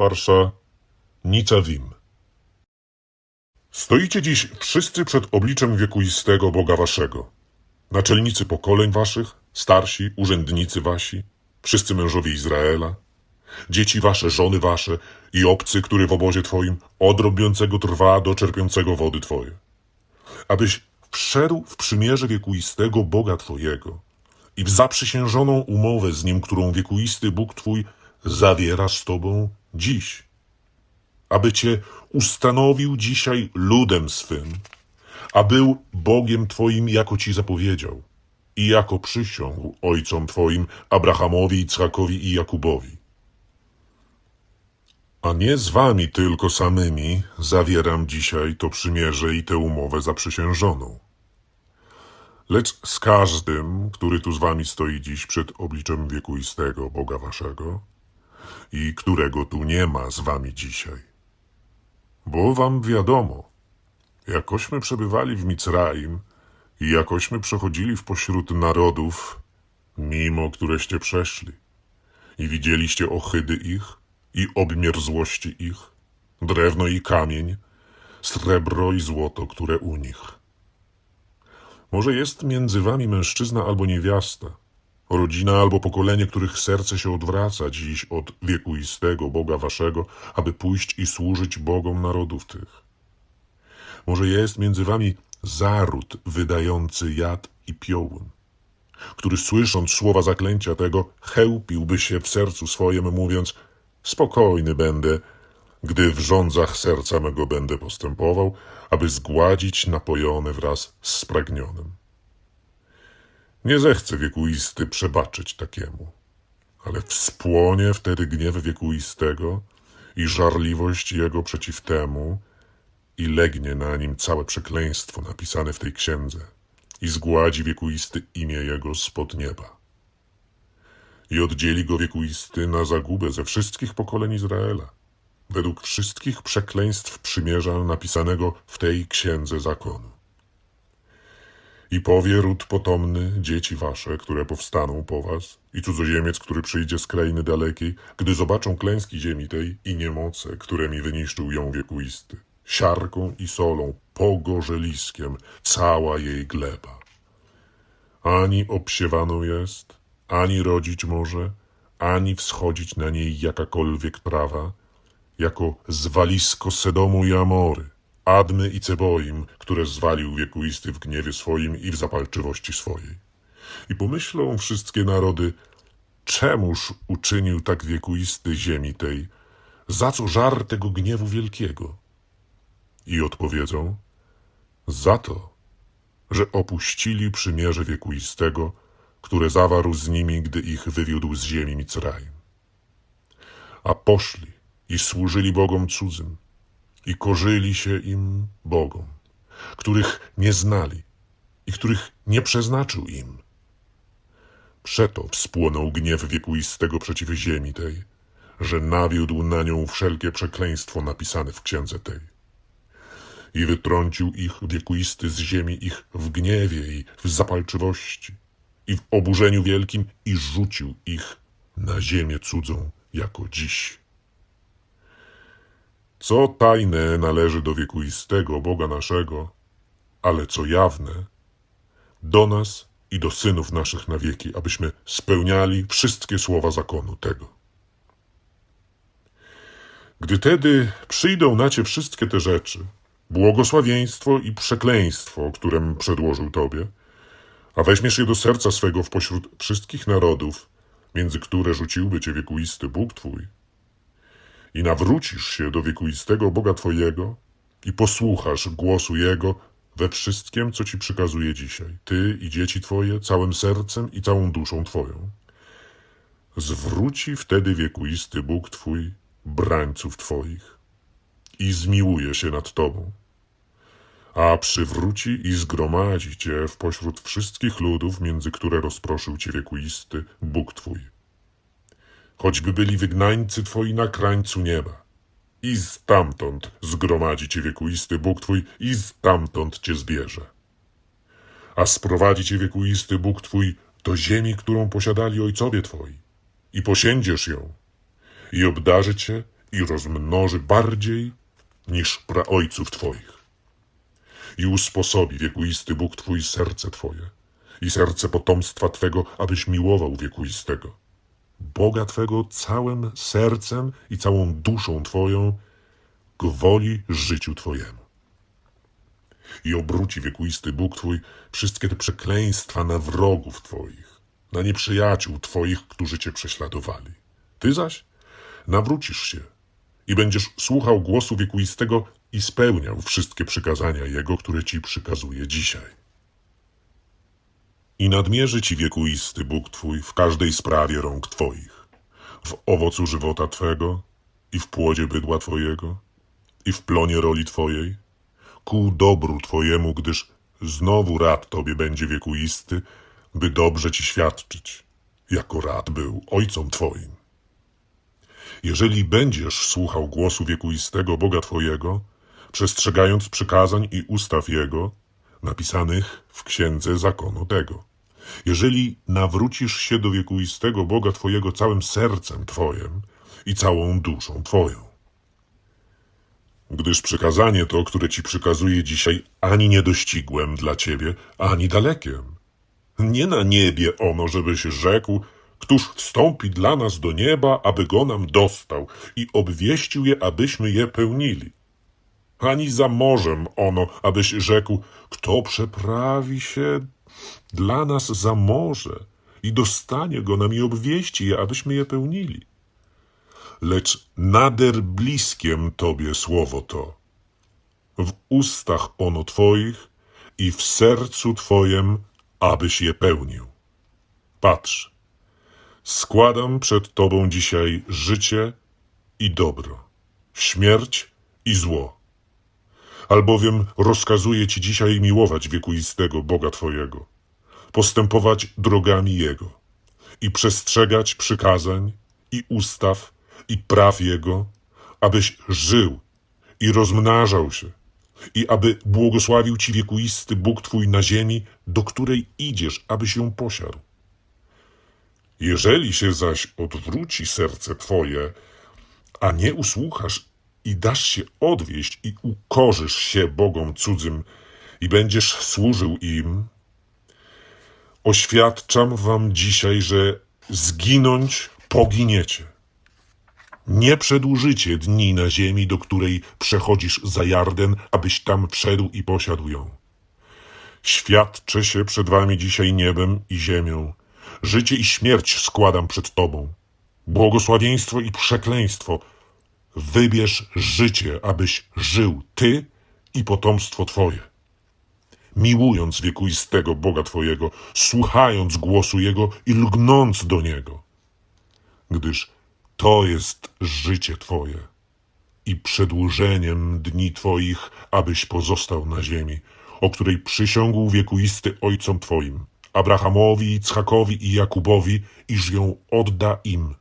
Parsza Nicawim. Stoicie dziś wszyscy przed obliczem wiekuistego Boga waszego. Naczelnicy pokoleń waszych, starsi, urzędnicy wasi, wszyscy mężowie Izraela, dzieci wasze, żony wasze i obcy, który w obozie twoim od robiącego trwa do czerpiącego wody twoje. Abyś wszedł w przymierze wiekuistego Boga twojego i w zaprzysiężoną umowę z nim, którą wiekuisty Bóg twój zawiera z tobą dziś. Aby cię ustanowił dzisiaj ludem swym, a był Bogiem twoim, jako ci zapowiedział i jako przysiągł ojcom twoim, Abrahamowi, Icchakowi i Jakubowi. A nie z wami tylko samymi zawieram dzisiaj to przymierze i tę umowę zaprzysiężoną. Lecz z każdym, który tu z wami stoi dziś przed obliczem wiekuistego Boga waszego i którego tu nie ma z wami dzisiaj. Bo wam wiadomo, jakośmy przebywali w Micraim i jakośmy przechodzili w pośród narodów, mimo któreście przeszli, i widzieliście ohydy ich i obmiar złości ich, drewno i kamień, srebro i złoto, które u nich. Może jest między wami mężczyzna albo niewiasta, rodzina albo pokolenie, których serce się odwraca dziś od wiekuistego Boga waszego, aby pójść i służyć Bogom narodów tych. Może jest między wami zaród wydający jad i piołun, który słysząc słowa zaklęcia tego, chełpiłby się w sercu swoim, mówiąc, spokojny będę, gdy w rządzach serca mego będę postępował, aby zgładzić napojone wraz z spragnionym. Nie zechce wiekuisty przebaczyć takiemu, ale wspłonie wtedy gniew wiekuistego i żarliwość jego przeciw temu i legnie na nim całe przekleństwo napisane w tej księdze i zgładzi wiekuisty imię jego spod nieba. I oddzieli go wiekuisty na zagubę ze wszystkich pokoleń Izraela, według wszystkich przekleństw przymierza napisanego w tej księdze zakonu. I powie ród potomny, dzieci wasze, które powstaną po was, i cudzoziemiec, który przyjdzie z krainy dalekiej, gdy zobaczą klęski ziemi tej i niemoce, któremi wyniszczył ją wiekuisty, siarką i solą, pogorzeliskiem, cała jej gleba. Ani obsiewaną jest, ani rodzić może, ani wschodzić na niej jakakolwiek trawa, jako zwalisko Sedomu i Amory, Admy i Ceboim, które zwalił wiekuisty w gniewie swoim i w zapalczywości swojej. I pomyślą wszystkie narody, czemuż uczynił tak wiekuisty ziemi tej, za co żar tego gniewu wielkiego? I odpowiedzą, za to, że opuścili przymierze wiekuistego, które zawarł z nimi, gdy ich wywiódł z ziemi Micraim. A poszli i służyli bogom cudzym i korzyli się im bogom, których nie znali i których nie przeznaczył im. Przeto wspłonął gniew wiekuistego przeciw ziemi tej, że nawiódł na nią wszelkie przekleństwo napisane w księdze tej. I wytrącił ich wiekuisty z ziemi ich w gniewie i w zapalczywości i w oburzeniu wielkim i rzucił ich na ziemię cudzą jako dziś. Co tajne należy do wiekuistego Boga naszego, ale co jawne, do nas i do synów naszych na wieki, abyśmy spełniali wszystkie słowa zakonu tego. Gdy tedy przyjdą na cię wszystkie te rzeczy, błogosławieństwo i przekleństwo, którem przedłożył tobie, a weźmiesz je do serca swego w pośród wszystkich narodów, między które rzuciłby cię wiekuisty Bóg twój, i nawrócisz się do wiekuistego Boga twojego i posłuchasz głosu Jego we wszystkim, co ci przykazuje dzisiaj, ty i dzieci twoje, całym sercem i całą duszą twoją. Zwróci wtedy wiekuisty Bóg twój brańców twoich i zmiłuje się nad tobą a przywróci i zgromadzi cię w pośród wszystkich ludów, między które rozproszył cię wiekuisty Bóg twój. Choćby byli wygnańcy twoi na krańcu nieba. I stamtąd zgromadzi cię wiekuisty Bóg twój i stamtąd cię zbierze. A sprowadzi cię wiekuisty Bóg twój do ziemi, którą posiadali ojcowie twoi i posiędziesz ją i obdarzy cię i rozmnoży bardziej niż praojców twoich. I usposobi wiekuisty Bóg twój serce twoje i serce potomstwa twego, abyś miłował wiekuistego. Boga twego całym sercem i całą duszą twoją, gwoli życiu twojemu. I obróci wiekuisty Bóg twój wszystkie te przekleństwa na wrogów twoich, na nieprzyjaciół twoich, którzy cię prześladowali. Ty zaś nawrócisz się i będziesz słuchał głosu wiekuistego i spełniał wszystkie przykazania Jego, które ci przykazuje dzisiaj. I nadmierzy ci wiekuisty Bóg Twój w każdej sprawie rąk Twoich, w owocu żywota Twego i w płodzie bydła Twojego i w plonie roli Twojej, ku dobru Twojemu, gdyż znowu rad Tobie będzie wiekuisty, by dobrze Ci świadczyć, jako rad był Ojcom Twoim. Jeżeli będziesz słuchał głosu wiekuistego Boga Twojego, przestrzegając przykazań i ustaw Jego, napisanych w księdze zakonu tego. Jeżeli nawrócisz się do wiekuistego Boga Twojego całym sercem Twoim i całą duszą Twoją. Gdyż przykazanie to, które Ci przykazuję dzisiaj, ani nie dościgłem dla Ciebie, ani dalekiem. Nie na niebie ono, żebyś rzekł, któż wstąpi dla nas do nieba, aby go nam dostał i obwieścił je, abyśmy je pełnili. Ani za morzem ono, abyś rzekł, kto przeprawi się dla nas za morze i dostanie go nam i obwieści je, abyśmy je pełnili. Lecz nader bliskiem Tobie słowo to, w ustach ono Twoich i w sercu Twojem, abyś je pełnił. Patrz, składam przed Tobą dzisiaj życie i dobro, śmierć i zło. Albowiem rozkazuję Ci dzisiaj miłować wiekuistego Boga Twojego, postępować drogami Jego i przestrzegać przykazań i ustaw i praw Jego, abyś żył i rozmnażał się i aby błogosławił Ci wiekuisty Bóg Twój na ziemi, do której idziesz, abyś ją posiadł. Jeżeli się zaś odwróci serce Twoje, a nie usłuchasz i dasz się odwieść i ukorzysz się Bogom cudzym i będziesz służył im, oświadczam wam dzisiaj, że zginąć poginiecie. Nie przedłużycie dni na ziemi, do której przechodzisz za Jarden, abyś tam wszedł i posiadł ją. Świadczę się przed wami dzisiaj niebem i ziemią. Życie i śmierć składam przed tobą. Błogosławieństwo i przekleństwo. Wybierz życie, abyś żył ty i potomstwo twoje. Miłując wiekuistego Boga twojego, słuchając głosu Jego i lgnąc do Niego. Gdyż to jest życie twoje i przedłużeniem dni twoich, abyś pozostał na ziemi, o której przysiągł wiekuisty ojcom twoim, Abrahamowi, Icchakowi i Jakubowi, iż ją odda im